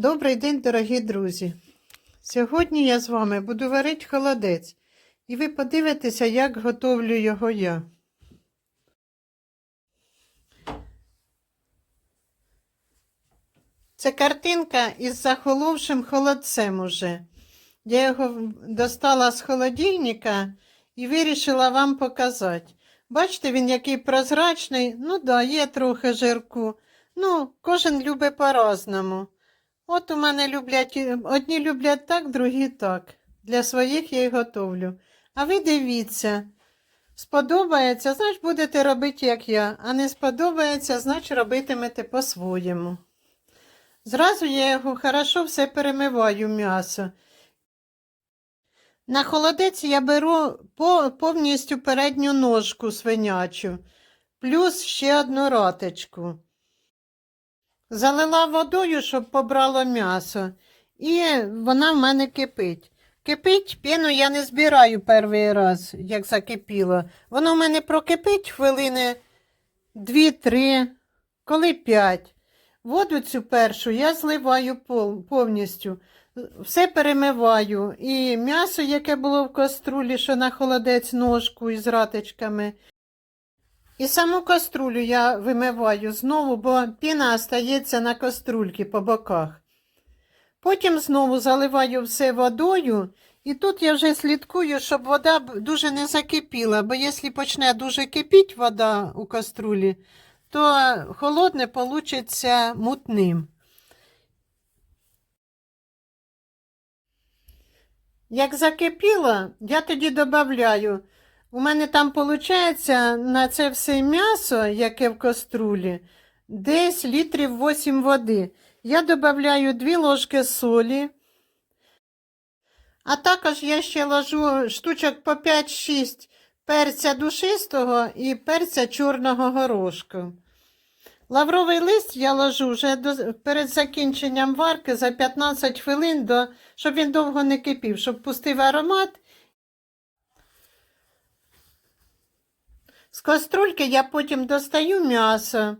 Добрий день, дорогі друзі! Сьогодні я з вами буду варити холодець, і ви подивитеся, як готовлю його я. Це картинка із захоловшим холодцем уже. Я його достала з холодильника і вирішила вам показати. Бачите, він який прозрачний, ну да, є трохи жирку. Ну, кожен любить по-разному. От у мене люблять, одні люблять так, другі так. Для своїх я й готовлю. А ви дивіться, сподобається, значить будете робити, як я, а не сподобається, значить робитимете по-своєму. Зразу я його хорошо все перемиваю м'ясо. На холодець я беру повністю передню ножку свинячу, плюс ще одну раточку. Залила водою, щоб побрало м'ясо, і вона в мене кипить. Кипить, піну я не збираю перший раз, як закипіло. Воно в мене прокипить хвилини 2-3, коли 5. Воду цю першу я зливаю повністю. Все перемиваю. І м'ясо, яке було в каструлі, що на холодець ножку із ратичками. І саму каструлю я вимиваю знову, бо піна остається на каструльці по боках. Потім знову заливаю все водою, і тут я вже слідкую, щоб вода дуже не закипіла, бо якщо почне дуже кипіти вода у каструлі, то холодне получиться мутним. Як закипіло, я тоді додаю. У мене там виходить на це все м'ясо, яке в каструлі, десь літрів 8 води. Я додаю 2 ложки солі. А також я ще ложу штучок по 5-6 перця душистого і перця чорного горошку. Лавровий лист я ложу вже до, перед закінченням варки за 15 хвилин, до, щоб він довго не кипів, щоб пустив аромат. З каструльки я потім достаю м'ясо.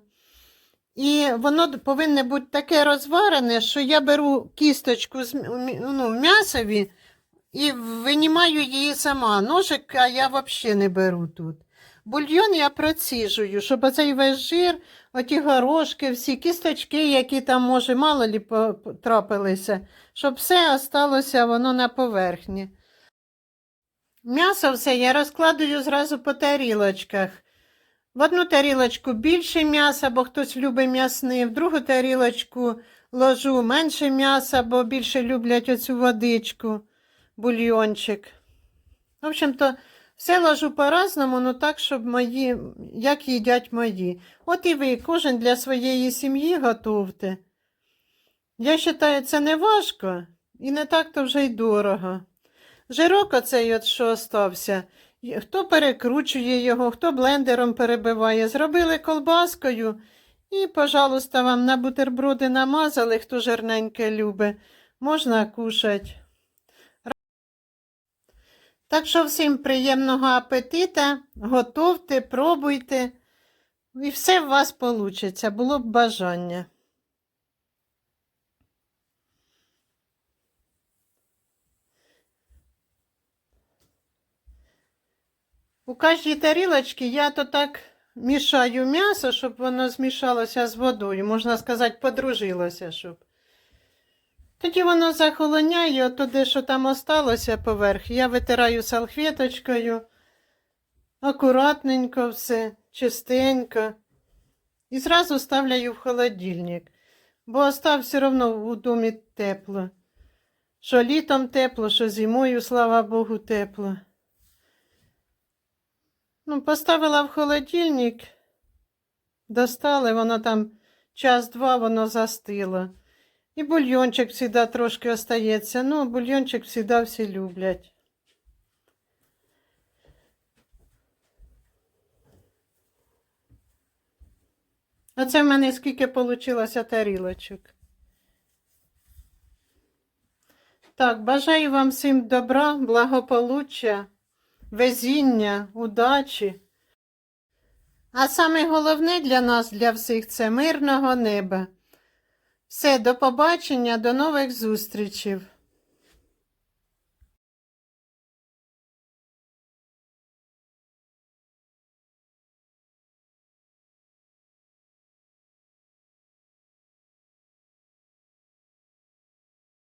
І воно повинне бути таке розварене, що я беру кісточку з ну, м'ясові і винімаю її сама. Ножика я взагалі не беру тут. Бульйон я проціжую, щоб оцей весь жир, оті горошки, всі кісточки, які там, може, мало лі по- по- щоб все осталося воно на поверхні. М'ясо все я розкладую зразу по тарілочках. В одну тарілочку більше м'яса, бо хтось любить м'ясний, в другу тарілочку ложу менше м'яса, бо більше люблять оцю водичку, бульйончик. В общем-то, все ложу по-разному, ну так, щоб мої, як їдять мої. От і ви, кожен для своєї сім'ї готовте. Я вважаю, це не важко і не так-то вже й дорого. Жирок оцей, от що остався, хто перекручує його, хто блендером перебиває. Зробили колбаскою і, пожалуйста, вам на бутерброди намазали, хто жирненьке любить. Можна кушать. Так що всім приємного апетита, готовте, пробуйте, і все в вас вийде, було б бажання. У кожній тарілочці я то так мішаю м'ясо, щоб воно змішалося з водою, можна сказати, подружилося, щоб. Тоді воно захолоняє, ото де що там осталося поверх, я витираю салфеточкою, акуратненько все, чистенько. І зразу ставляю в холодильник, бо остав все одно у домі тепло. Що літом тепло, що зимою, слава Богу, тепло. Ну, поставила в холодильник, достали, воно там час-два, воно застило. І бульйончик завжди трошки остається. Ну, бульйончик завжди всі люблять. Оце в мене скільки вийшло тарілочок. Так, бажаю вам всім добра, благополуччя, везіння, удачі. А саме головне для нас, для всіх, це мирного неба. Все, до побачення, до нових зустрічей.